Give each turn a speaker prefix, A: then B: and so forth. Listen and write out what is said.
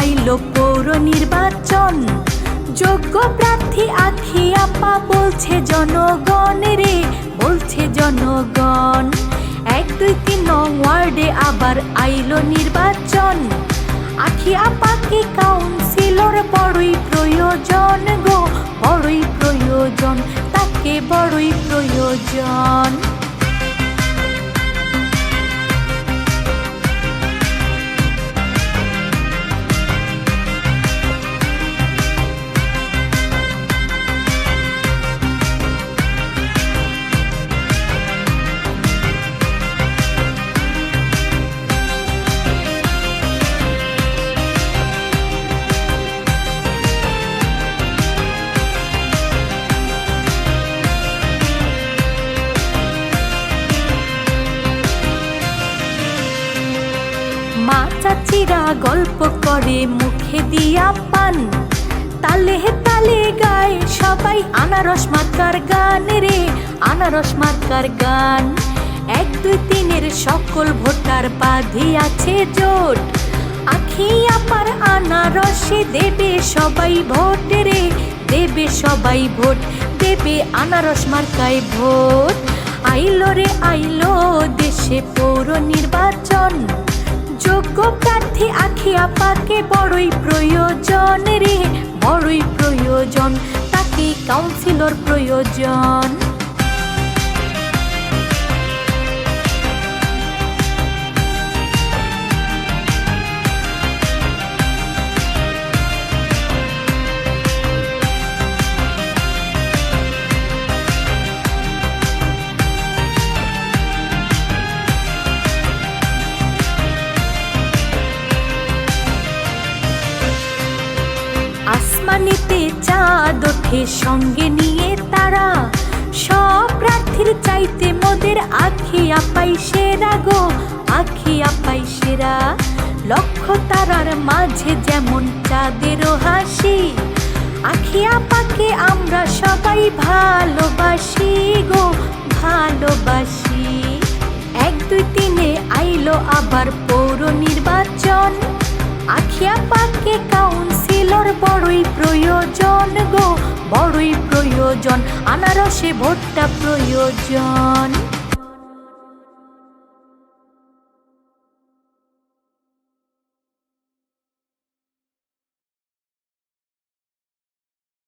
A: আইলো পৌর নির্বাচন। যোগ্য প্রার্থী আখি আপা বলছে জনগণ রে, বলছে জনগণ। এক দুই তিন নং ওয়ার্ডে আবার আইলো নির্বাচন। আখি আপাকে কাউন্সিলর, বড়ই প্রয়োজন গো, বড়ই প্রয়োজন, তাকে বড়ই প্রয়োজন। চাচিরা গল্প করে, মুখে দিয়া পান। তালে তালে গায়, সবাই আনারস মার্কার গান রে, আনারস মার্কার গান। এক, দুই, তিনের সকল ভোটার বাঁধি আছে জোট। আখি আপার আনারসে দেবে সবাই ভোট রে, দেবে সবাই ভোট, দেবে আনারস মার্কায় ভোট। আইলো রে আইলো দেশে পৌর নির্বাচন, যোগ্য প্রার্থী আখি আপাকে বড়ই প্রয়োজন রে বড়ই প্রয়োজন। তাকে কাউন্সিলর প্রয়োজন। আসমানিতে চাঁদ ওঠে সঙ্গে নিয়ে তারা। সব প্রার্থীর চাইতে মোদের আখি আপাই সেরা গো, আখি আপাই সেরা। লক্ষ তারার মাঝে যেমন চাঁদেরও হাসি, আখি আপাকে আমরা সবাই ভালোবাসি গো, ভালোবাসি। এক, দুই, তিনে আইলো আবার পৌর নির্বাচন আখিয়া পাকে কাউন্সিলর বড়ই প্রয়োজন গো বড়ই প্রয়োজন আনারসে ভোটটা প্রয়োজন।